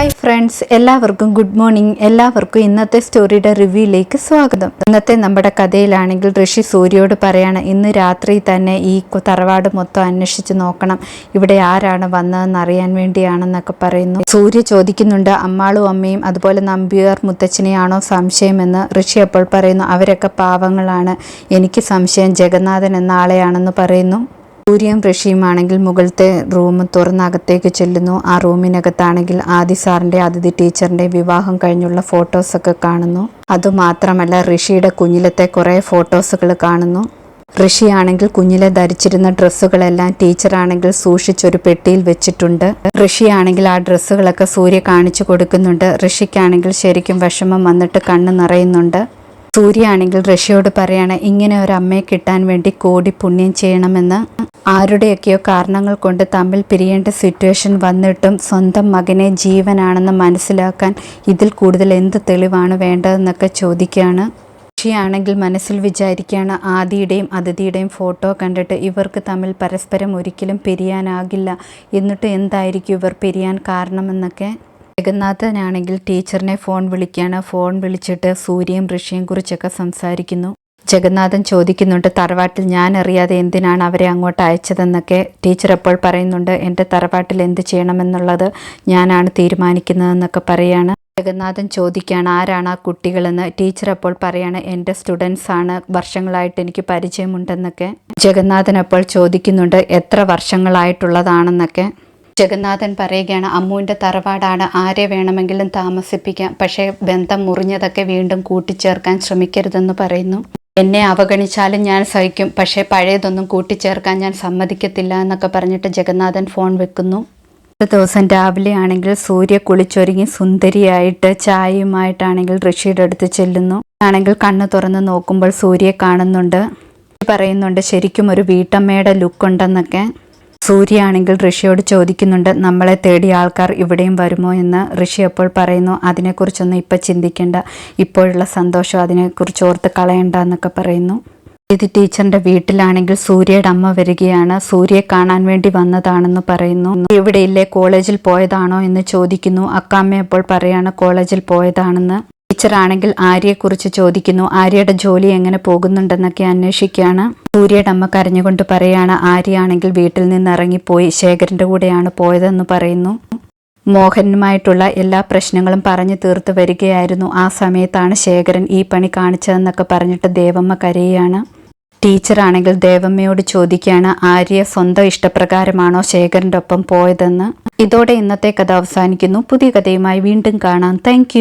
Hi friends എല്ലാവർക്കും good morning എല്ലാവർക്കും ഇന്നത്തെ സ്റ്റോറിയുടെ റിവ്യൂയിലേക്ക് സ്വാഗതം. ഇന്നത്തെ നമ്മുടെ കഥയിലാണെങ്കിൽ ഋഷി സൂര്യയോട് പറയാണ് ഇന്ന് രാത്രി തന്നെ ഈ തറവാട് മൊത്തം അന്വേഷിച്ച് നോക്കണം. ഇവിടെ ആരാണ് വന്നതെന്ന് അറിയാൻ വേണ്ടിയാണെന്നൊക്കെ പറയുന്നു. സൂര്യ ചോദിക്കുന്നുണ്ട് അമ്മാളും അമ്മയും അതുപോലെ നമ്പ്യാർ മുത്തച്ഛനെയാണോ സംശയമെന്ന്? ഋഷി അപ്പോൾ പറയുന്നു അവരൊക്കെ പാവങ്ങളാണ്. എനിക്ക് സംശയം ജഗന്നാഥൻ എന്ന ആളെയാണെന്ന് പറയുന്നു. സൂര്യയും ഋഷിയുമാണെങ്കിൽ മുകളിലത്തെ റൂം തുറന്ന് അകത്തേക്ക് ചെല്ലുന്നു. ആ റൂമിനകത്താണെങ്കിൽ ആദി സാറിന്റെ അതിഥി ടീച്ചറിന്റെ വിവാഹം കഴിഞ്ഞുള്ള ഫോട്ടോസൊക്കെ കാണുന്നു. അതുമാത്രമല്ല ഋഷിയുടെ കുഞ്ഞിലത്തെ കുറേ ഫോട്ടോസുകൾ കാണുന്നു. ഋഷിയാണെങ്കിൽ കുഞ്ഞിലെ ധരിച്ചിരുന്ന ഡ്രസ്സുകളെല്ലാം ടീച്ചറാണെങ്കിൽ സൂക്ഷിച്ചൊരു പെട്ടിയിൽ വെച്ചിട്ടുണ്ട്. ഋഷിയാണെങ്കിൽ ആ ഡ്രസ്സുകളൊക്കെ സൂര്യ കാണിച്ചു കൊടുക്കുന്നുണ്ട്. ഋഷിക്കാണെങ്കിൽ ശരിക്കും വിഷമം വന്നിട്ട് കണ്ണ് നിറയുന്നുണ്ട്. സൂര്യയാണെങ്കിൽ ഋഷിയോട് പറയാണ് ഇങ്ങനെ ഒരു അമ്മയെ കിട്ടാൻ വേണ്ടി കോടി പുണ്യം ചെയ്യണമെന്ന്. ആരുടെയൊക്കെയോ കാരണങ്ങൾ കൊണ്ട് തമ്മിൽ പിരിയേണ്ട സിറ്റുവേഷൻ വന്നിട്ടും സ്വന്തം മകനെ ജീവനാണെന്ന് മനസ്സിലാക്കാൻ ഇതിൽ കൂടുതൽ എന്ത് തെളിവാണ് വേണ്ടതെന്നൊക്കെ ചോദിക്കുകയാണ്. ഋഷിയാണെങ്കിൽ മനസ്സിൽ വിചാരിക്കുകയാണ് ആദിയുടെയും അതിഥിയുടെയും ഫോട്ടോ കണ്ടിട്ട് ഇവർക്ക് തമ്മിൽ പരസ്പരം ഒരിക്കലും പിരിയാനാകില്ല. എന്നിട്ട് എന്തായിരിക്കും ഇവർ പിരിയാൻ കാരണമെന്നൊക്കെ? ജഗന്നാഥനാണെങ്കിൽ ടീച്ചറിനെ ഫോൺ വിളിക്കുകയാണ് ഫോൺ വിളിച്ചിട്ട് സൂര്യയും ഋഷിയും കുറിച്ചൊക്കെ സംസാരിക്കുന്നു. ജഗന്നാഥൻ ചോദിക്കുന്നുണ്ട് തറവാട്ടിൽ ഞാൻ അറിയാതെ എന്തിനാണ് അവരെ അങ്ങോട്ട് അയച്ചതെന്നൊക്കെ. ടീച്ചർ അപ്പോൾ പറയുന്നുണ്ട് എന്റെ തറവാട്ടിൽ എന്ത് ചെയ്യണമെന്നുള്ളത് ഞാനാണ് തീരുമാനിക്കുന്നതെന്നൊക്കെ പറയാണ്. ജഗന്നാഥൻ ചോദിക്കുകയാണ് ആരാണ് ആ കുട്ടികളെന്ന്? ടീച്ചർ അപ്പോൾ പറയാണ് എന്റെ സ്റ്റുഡൻസ് ആണ് വർഷങ്ങളായിട്ട് എനിക്ക് പരിചയമുണ്ടെന്നൊക്കെ. ജഗന്നാഥൻ അപ്പോൾ ചോദിക്കുന്നുണ്ട് എത്ര വർഷങ്ങളായിട്ടുള്ളതാണെന്നൊക്കെ? ജഗന്നാഥൻ പറയുകയാണ് അമ്മുവിന്റെ തറവാടാണ് ആരെ വേണമെങ്കിലും താമസിപ്പിക്കാം പക്ഷേ ബന്ധം മുറിഞ്ഞതൊക്കെ വീണ്ടും കൂട്ടിച്ചേർക്കാൻ ശ്രമിക്കരുതെന്ന് പറയുന്നു. എന്നെ അവഗണിച്ചാലും ഞാൻ സഹിക്കും പക്ഷേ പഴയതൊന്നും കൂട്ടിച്ചേർക്കാൻ ഞാൻ സമ്മതിക്കത്തില്ല എന്നൊക്കെ പറഞ്ഞിട്ട് ജഗന്നാഥൻ ഫോൺ വെക്കുന്നു. അടുത്ത ദിവസം രാവിലെ ആണെങ്കിൽ സൂര്യ കുളിച്ചൊരുങ്ങി സുന്ദരിയായിട്ട് ചായയുമായിട്ടാണെങ്കിൽ ഋഷിയുടെ അടുത്ത് ചെല്ലുന്നു. ആണെങ്കിൽ കണ്ണു തുറന്ന് നോക്കുമ്പോൾ സൂര്യയെ കാണുന്നുണ്ട്. പറയുന്നുണ്ട് ശരിക്കും ഒരു വീട്ടമ്മയുടെ ലുക്ക് ഉണ്ടെന്നൊക്കെ സൂര്യ ആണെങ്കിൽ ഋഷിയോട് ചോദിക്കുന്നുണ്ട് നമ്മളെ തേടി ആൾക്കാർ ഇവിടെയും വരുമോ? എന്ന് ഋഷി അപ്പോൾ പറയുന്നു അതിനെക്കുറിച്ചൊന്നും ഇപ്പം ചിന്തിക്കേണ്ട. ഇപ്പോഴുള്ള സന്തോഷം അതിനെക്കുറിച്ച് ഓർത്ത് കളയണ്ട എന്നൊക്കെ പറയുന്നു. ഇത് ടീച്ചറിന്റെ വീട്ടിലാണെങ്കിൽ സൂര്യയുടെ അമ്മ വരികയാണ്. സൂര്യയെ കാണാൻ വേണ്ടി വന്നതാണെന്ന് പറയുന്നു. ഇവിടെ ഇല്ലേ കോളേജിൽ പോയതാണോ? എന്ന് ചോദിക്കുന്നു. അക്കാമ്മ അപ്പോൾ പറയാണ് കോളേജിൽ പോയതാണെന്ന്. ടീച്ചറാണെങ്കിൽ ആര്യയെക്കുറിച്ച് ചോദിക്കുന്നു. ആര്യയുടെ ജോലി എങ്ങനെ പോകുന്നുണ്ടെന്നൊക്കെ അന്വേഷിക്കുകയാണ്. സൂര്യയുടെ അമ്മ കരഞ്ഞുകൊണ്ട് പറയാണ് ആര്യയാണെങ്കിൽ വീട്ടിൽ നിന്ന് ഇറങ്ങിപ്പോയി ശേഖരന്റെ കൂടെയാണ് പോയതെന്ന് പറയുന്നു. മോഹനുമായിട്ടുള്ള എല്ലാ പ്രശ്നങ്ങളും പറഞ്ഞു തീർത്ത് വരികയായിരുന്നു. ആ സമയത്താണ് ശേഖരൻ ഈ പണി കാണിച്ചതെന്നൊക്കെ പറഞ്ഞിട്ട് ദേവമ്മ കരയുകയാണ്. ടീച്ചറാണെങ്കിൽ ദേവമ്മയോട് ചോദിക്കുകയാണ് ആര്യ സ്വന്തം ഇഷ്ടപ്രകാരമാണോ ശേഖരന്റെ ഒപ്പം പോയതെന്ന്? ഇതോടെ ഇന്നത്തെ കഥ അവസാനിക്കുന്നു. പുതിയ കഥയുമായി വീണ്ടും കാണാം. താങ്ക്